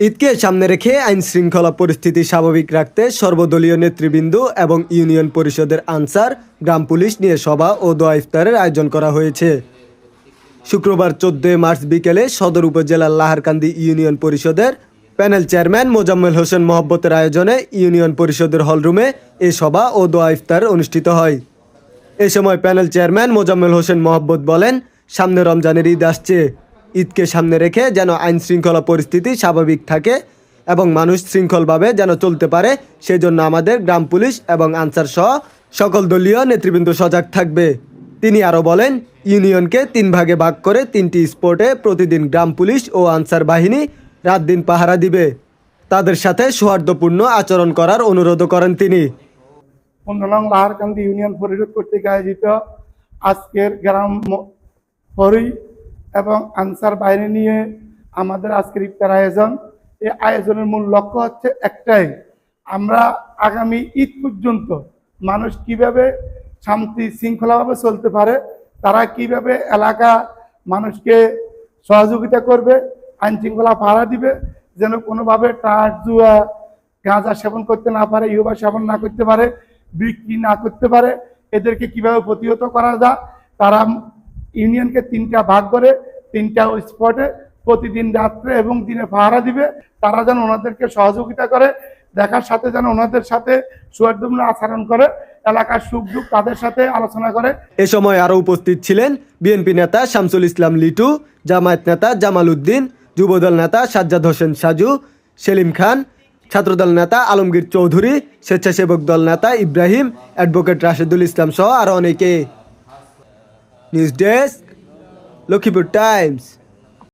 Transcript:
ঈদকে সামনে রেখে আইন শৃঙ্খলা পরিস্থিতি স্বাভাবিক রাখতে সর্বদলীয় নেতৃবৃন্দ এবং ইউনিয়ন পরিষদের আনসার, গ্রাম পুলিশ নিয়ে সভা ও দোয়া ইফতারের আয়োজন করা হয়েছে। শুক্রবার চোদ্দই মার্চ বিকেলে সদর উপজেলার লাহারকান্দি ইউনিয়ন পরিষদের প্যানেল চেয়ারম্যান মোজাম্মেল হোসেন মহব্বতের আয়োজনে ইউনিয়ন পরিষদের হলরুমে এ সভা ও দোয়া ইফতার অনুষ্ঠিত হয়। এ সময় প্যানেল চেয়ারম্যান মোজাম্মেল হোসেন মহব্বত বলেন, সামনে রমজানের ঈদ আসছে। ঈদকে সামনে রেখে যেন আইন শৃঙ্খলা পরিস্থিতি স্বাভাবিক থাকে এবং মানুষ শৃঙ্খলভাবে যেন চলতে পারে, সেজন্য আমাদের গ্রাম পুলিশ এবং আনসার সহ সকল দলীয় নেতৃবৃন্দ সজাগ থাকবে। তিনি আরও বলেন, ইউনিয়নকে তিন ভাগে ভাগ করে তিনটি স্পোর্টে প্রতিদিন গ্রাম পুলিশ ও আনসার বাহিনী রাত দিন পাহারা দিবে। তাদের সাথে সৌহার্দ্যপূর্ণ আচরণ করার অনুরোধ করেন তিনি। ইউনিয়ন পরিষদ কর্তৃক আয়োজিত আজকের গ্রাম এবং আনসার বাহিনী নিয়ে আমাদের আজকের ইফতার আয়োজন। এই আয়োজনের মূল লক্ষ্য হচ্ছে একটাই, আমরা আগামী ঈদ পর্যন্ত মানুষ কীভাবে শান্তি শৃঙ্খলাভাবে চলতে পারে, তারা কীভাবে এলাকা মানুষকে সহযোগিতা করবে আইন শৃঙ্খলা পাহারা দিবে, যেন কোনোভাবে টাট জুয়া, গাঁজা সেবন করতে না পারে ইউবা সেবন না করতে পারে, বিক্রি না করতে পারে, এদেরকে কীভাবে প্রতিহত করা যায়, তারা ইউনিয়নকে তিনটা ভাগ করে, তিনটা স্পটে প্রতিদিন রাত্রে এবং দিনে পাহারা দিবে। তারা যেন ওনাদেরকে সহযোগিতা করে, দেখার সাথে যেন ওনাদের সাথে সুয়ার্দমূল্য আচরণ করে, এলাকার সুখ দুঃখ তাদের সাথে আলোচনা করে। এ সময় আরও উপস্থিত ছিলেন বিএনপি নেতা শামসুল ইসলাম লিটু, জামায়াত নেতা জামাল উদ্দিন যুবদল নেতা সাজ্জাদ হোসেন সাজু, সেলিম খান, ছাত্রদল নেতা আলমগীর চৌধুরী, স্বেচ্ছাসেবক দল নেতা ইব্রাহিম, অ্যাডভোকেট রাশেদুল ইসলাম সহ আরও অনেকে। News Desk, Lucky Bird Times.